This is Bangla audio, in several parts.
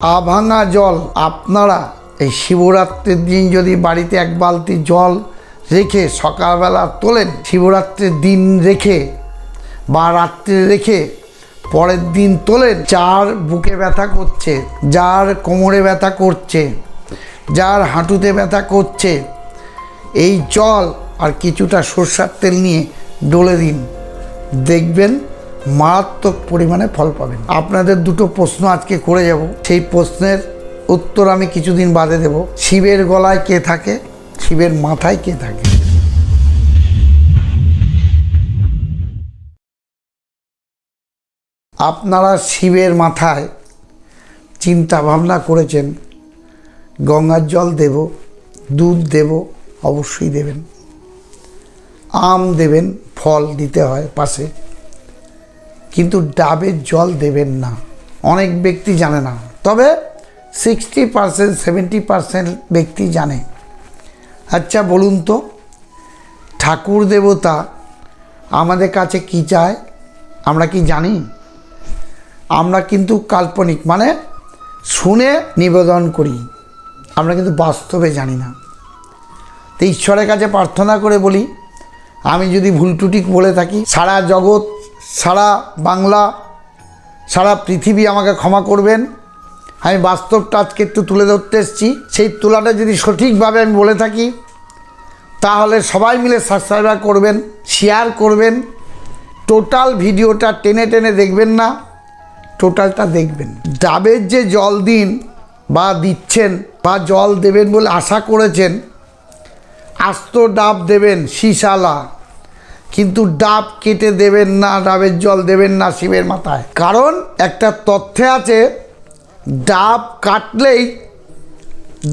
আভাঙা জল, আপনারা এই শিবরাত্রির দিন যদি বাড়িতে এক বালতি জল রেখে সকালবেলা তোলেন, শিবরাত্রির দিন রেখে বা রাত্রে রেখে পরের দিন তোলেন, যার বুকে ব্যথা করছে, যার কোমরে ব্যথা করছে, যার হাঁটুতে ব্যথা করছে, এই জল আর কিছুটা সর্ষার তেল নিয়ে ডলে দিন। দেখবেন মারাত্মক পরিমাণে ফল পাবেন। আপনাদের দুটো প্রশ্ন আজকে করে যাব। সেই প্রশ্নের উত্তর আমি কিছুদিন বাদে দেব। শিবের গলায় কে থাকে? শিবের মাথায় কে থাকে? আপনারা শিবের মাথায় চিন্তা ভাবনা করেছেন, গঙ্গার জল দেব, দুধ দেব, অবশ্যই দেবেন। আম দেবেন, ফল দিতে হয় পাশে। কিন্তু ডাবের জল দেবেন না। অনেক ব্যক্তি জানে না। তবে সিক্সটি পারসেন্ট সেভেন্টি পারসেন্ট ব্যক্তি জানে। আচ্ছা বলুন তো, ঠাকুর দেবতা আমাদের কাছে কি চায়? আমরা কি জানি? আমরা কিন্তু কাল্পনিক মানে শুনে নিবেদন করি। আমরা কিন্তু বাস্তবে জানি না। তো ঈশ্বরের কাছে প্রার্থনা করে বলি, আমি যদি ভুল বলে থাকি, সারা জগৎ সারা বাংলা, সারা পৃথিবী আমাকে ক্ষমা করবেন। আমি বাস্তবটা আজকে একটু তুলে ধরতে এসেছি। সেই তোলাটা যদি সঠিকভাবে আমি বলে থাকি, তাহলে সবাই মিলে সাবস্ক্রাইবার করবেন শেয়ার করবেন। টোটাল ভিডিওটা টেনে টেনে দেখবেন না টোটালটা দেখবেন। ডাবের যে জল দিন বা দিচ্ছেন বা জল দেবেন বলে আশা করেছেন, আস্ত ডাব দেবেন শিশালা কিন্তু ডাব কেটে দেবেন না, ডাবের জল দেবেন না শিবের মাথায়। কারণ একটা তথ্যে আছে, ডাব কাটলেই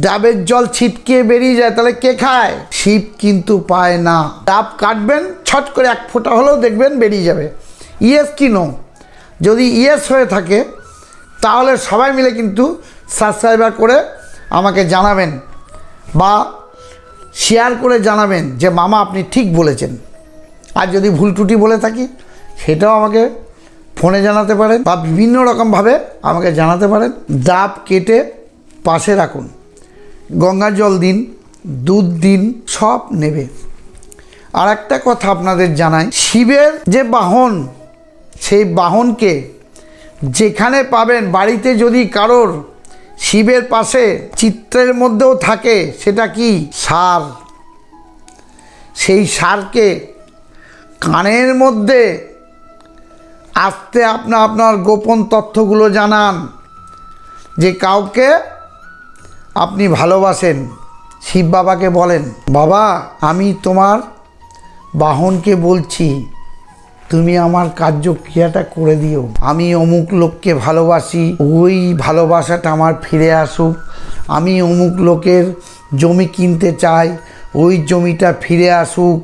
ডাবের জল ছিটকে বেরিয়ে যায়, তাহলে কে খায়? শিব কিন্তু পায় না। ডাব কাটবেন, ছট করে এক ফোঁটা হলেও দেখবেন বেরিয়ে যাবে। ইয়েস কি নো? যদি ইয়েস হয়ে থাকে, তাহলে সবাই মিলে কিন্তু সাবস্ক্রাইবার করে আমাকে জানাবেন বা শেয়ার করে জানাবেন যে মামা আপনি ঠিক বলেছেন। আর যদি ভুল ত্রুটি বলে থাকি, সেটাও আমাকে ফোনে জানাতে পারেন বা বিভিন্ন রকমভাবে আমাকে জানাতে পারেন। ডাব কেটে পাশে রাখুন। গঙ্গার জল দিন, দুধ দিন, সব নেবে। আর একটা কথা আপনাদের জানাই, শিবের যে বাহন, সেই বাহনকে যেখানে পাবেন, বাড়িতে যদি কারোর শিবের পাশে চিত্রের মধ্যেও থাকে, সেটা কি? সার। সেই সারকে কানের মধ্যে আস্তে আপনা আপনার গোপন তথ্যগুলো জানান, যে কাউকে আপনি ভালোবাসেন, শিব বাবাকে বলেন, বাবা, আমি তোমার বাহনকে বলছি, তুমি আমার কার্যক্রিয়াটা করে দিও। আমি অমুক লোককে ভালোবাসি, ওই ভালোবাসাটা আমার ফিরে আসুক। আমি অমুক লোকের জমি কিনতে চাই, ওই জমিটা ফিরে আসুক।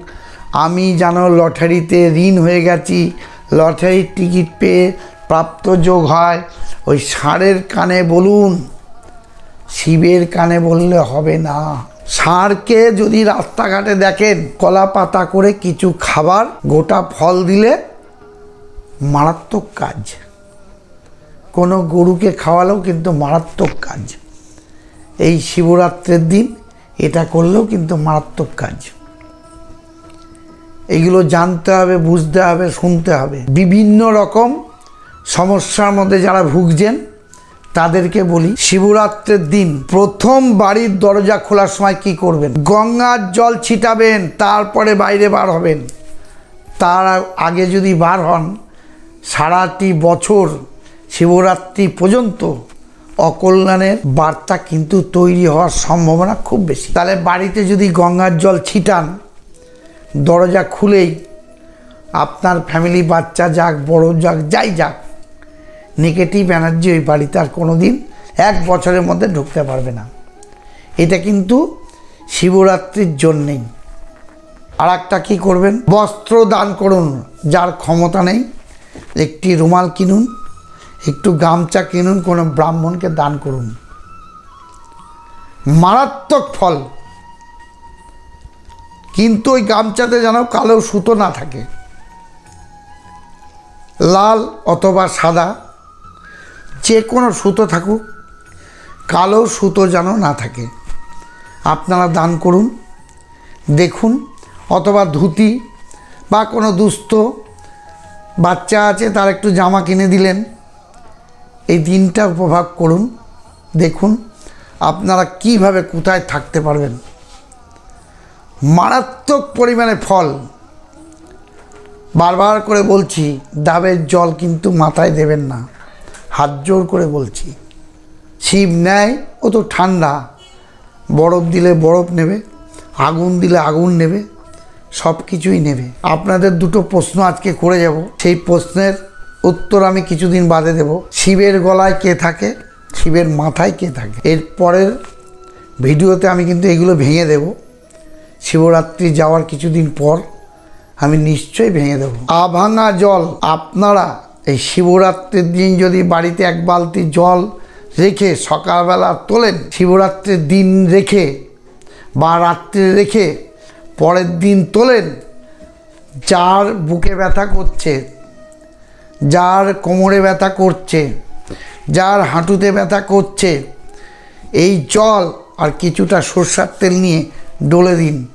আমি যেন লটারিতে ঋণ হয়ে গেছি। লটারির টিকিট পেয়ে প্রাপ্ত যোগ হয়। ওই ষাঁড়ের কানে বলুন, শিবের কানে বললে হবে না। ষাঁড়কে যদি রাস্তাঘাটে দেখেন, কলা পাতা করে কিছু খাবার, গোটা ফল দিলে মারাত্মক কাজ। কোনো গরুকে খাওয়ালেও কিন্তু মারাত্মক কাজ। এই শিবরাত্রের দিন এটা করলেও কিন্তু মারাত্মক কাজ। এগুলো জানতে হবে, বুঝতে হবে, শুনতে হবে। বিভিন্ন রকম সমস্যার মধ্যে যারা ভুগছেন, তাদেরকে বলি, শিবরাত্রের দিন প্রথম বাড়ির দরজা খোলার সময় কি করবেন? গঙ্গার জল ছিটাবেন, তারপরে বাইরে বার হবেন। তার আগে যদি বার হন, সারাটি বছর শিবরাত্রি পর্যন্ত অকল্যাণের বার্তা কিন্তু তৈরি হওয়ার সম্ভাবনা খুব বেশি। তাহলে বাড়িতে যদি গঙ্গার জল ছিটান দরজা খুলেই আপনার ফ্যামিলি বাচ্চা যাক, বড় যাক, যাই যাক নেগেটিভ এনার্জি ওই বাড়িতে আর কোনো দিন এক বছরের মধ্যে ঢুকতে পারবে না। এটা কিন্তু শিবরাত্রির জন্যেই। আর একটা কী করবেন? বস্ত্র দান করুন, যার ক্ষমতা নেই, একটি রুমাল কিনুন, একটু গামছা কিনুন, কোনো ব্রাহ্মণকে দান করুন। মারাত্মক ফল। কিন্তু ওই গামছাতে যেন কালো সুতো না থাকে। লাল অথবা সাদা, যে কোনো সুতো থাকুক, কালো সুতো যেন না থাকে। আপনারা দান করুন, দেখুন, অথবা ধুতি বা কোনো দুস্থ বাচ্চা আছে, তার একটু জামা কিনে দিলেন, এই দিনটা উপভোগ করুন, দেখুন, আপনারা কীভাবে কোথায় থাকতে পারবেন। মারাত্মক পরিমাণে ফল। বারবার করে বলছি, ডাবের জল কিন্তু মাথায় দেবেন না। হাত জোর করে বলছি। শিব নেয়, ও তো ঠান্ডা। বরফ দিলে বরফ নেবে, আগুন দিলে আগুন নেবে, সব কিছুই নেবে। আপনাদের দুটো প্রশ্ন আজকে করে যাব। সেই প্রশ্নের উত্তর আমি কিছুদিন বাদে দেব। শিবের গলায় কে থাকে? শিবের মাথায় কে থাকে? এর পরের ভিডিওতে আমি কিন্তু এগুলো ভেঙে দেব। শিবরাত্রি যাওয়ার কিছুদিন পর আমি নিশ্চয়ই ভেঙে দেবো। আভাঙা জল, আপনারা এই শিবরাত্রির দিন যদি বাড়িতে এক বালতি জল রেখে সকালবেলা তোলেন, শিবরাত্রির দিন রেখে বা রাত্রে রেখে পরের দিন তোলেন, যার বুকে ব্যথা করছে, যার কোমরে ব্যথা করছে, যার হাঁটুতে ব্যথা করছে, এই জল আর কিছুটা সর্ষার তেল নিয়ে ডলে দিন।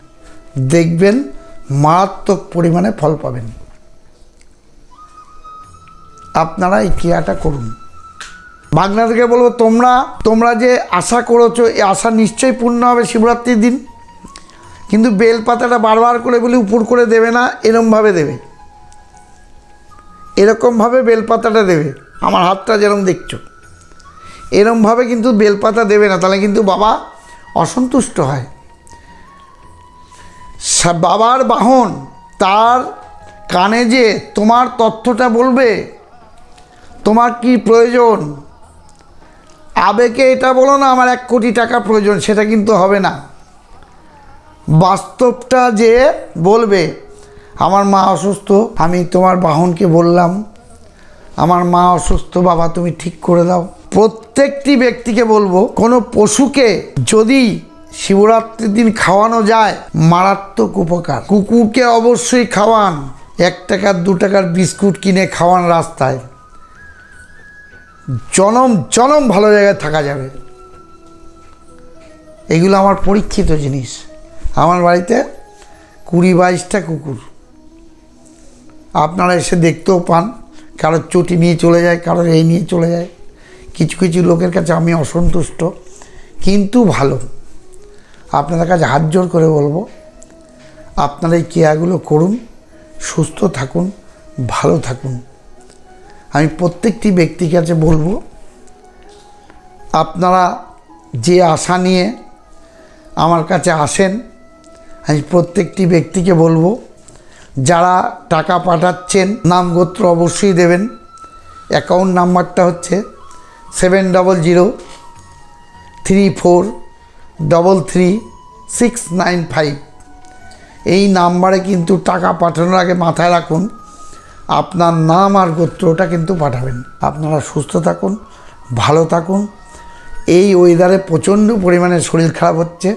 দেখবেন মারাত্মক পরিমাণে ফল পাবেন। আপনারা এই ক্রিয়াটা করুন। বাগনাদেরকে বলব, তোমরা তোমরা যে আশা করেছ এই আশা নিশ্চয়ই পূর্ণ হবে শিবরাত্রির দিন। কিন্তু বেলপাতাটা বারবার করে বলি, উপর করে দেবে না, এরমভাবে দেবে। এরকমভাবে বেলপাতাটা দেবে। আমার হাতটা যেরকম দেখছ। এরমভাবে কিন্তু বেলপাতা দেবে না। তাহলে কিন্তু বাবা অসন্তুষ্ট হয়। বাবার বাহন তার কানে যে তোমার তথ্যটা বলবে, তোমার কি প্রয়োজন? আবেগে এটা বলো না, আমার এক কোটি টাকা প্রয়োজন, সেটা কিন্তু হবে না। বাস্তবটা যে বলবে, আমার মা অসুস্থ, আমি তোমার বাহনকে বললাম, আমার মা অসুস্থ, বাবা তুমি ঠিক করে দাও। প্রত্যেকটি ব্যক্তিকে বলব, কোনো পশুকে যদি শিবরাত্রির দিন খাওয়ানো যায়, মারাত্মক উপকার। কুকুরকে অবশ্যই খাওয়ান। এক টাকার, দু টাকার বিস্কুট কিনে খাওয়ান রাস্তায়। জনম জনম ভালো জায়গায় থাকা যাবে। এগুলো আমার পরীক্ষিত জিনিস। আমার বাড়িতে কুড়ি বাইশটা কুকুর। আপনারা এসে দেখতেও পান, কারোর চটি নিয়ে চলে যায়, কারোর এই নিয়ে চলে যায়। কিছু কিছু লোকের কাছে আমি অসন্তুষ্ট, কিন্তু ভালো। আপনাদের কাছে হাত জোর করে বলব, আপনারা এই ক্রিয়াগুলো করুন, সুস্থ থাকুন, ভালো থাকুন। আমি প্রত্যেকটি ব্যক্তির কাছে বলব, আপনারা যে আশা নিয়ে আমার কাছে আসেন, আমি প্রত্যেকটি ব্যক্তিকে বলব, যারা টাকা পাঠাচ্ছেন নাম গোত্র অবশ্যই দেবেন। অ্যাকাউন্ট নাম্বারটা হচ্ছে seven double zero three four double three six nine five এই নাম্বারে কিন্তু টাকা পাঠানোর আগে মাথায় রাখুন, আপনার নাম আর গোত্রটা কিন্তু পাঠাবেন। আপনারা সুস্থ থাকুন, ভালো থাকুন। এই ওয়েদারে প্রচণ্ড পরিমাণে শরীর খারাপ হচ্ছে,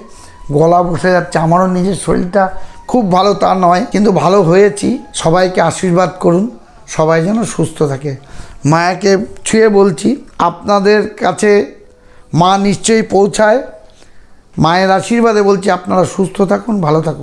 গলা বসে যাচ্ছে। আমারও নিজের শরীরটা খুব ভালো তা নয়, কিন্তু ভালো হয়েছি। সবাইকে আশীর্বাদ করুন, সবাই যেন সুস্থ থাকে। মায়াকে ছুঁয়ে বলছি, আপনাদের কাছে মা নিশ্চয়ই পৌঁছায়। মায়ের আশীর্বাদে বলছি আপনারা সুস্থ থাকুন ভালো থাকুন।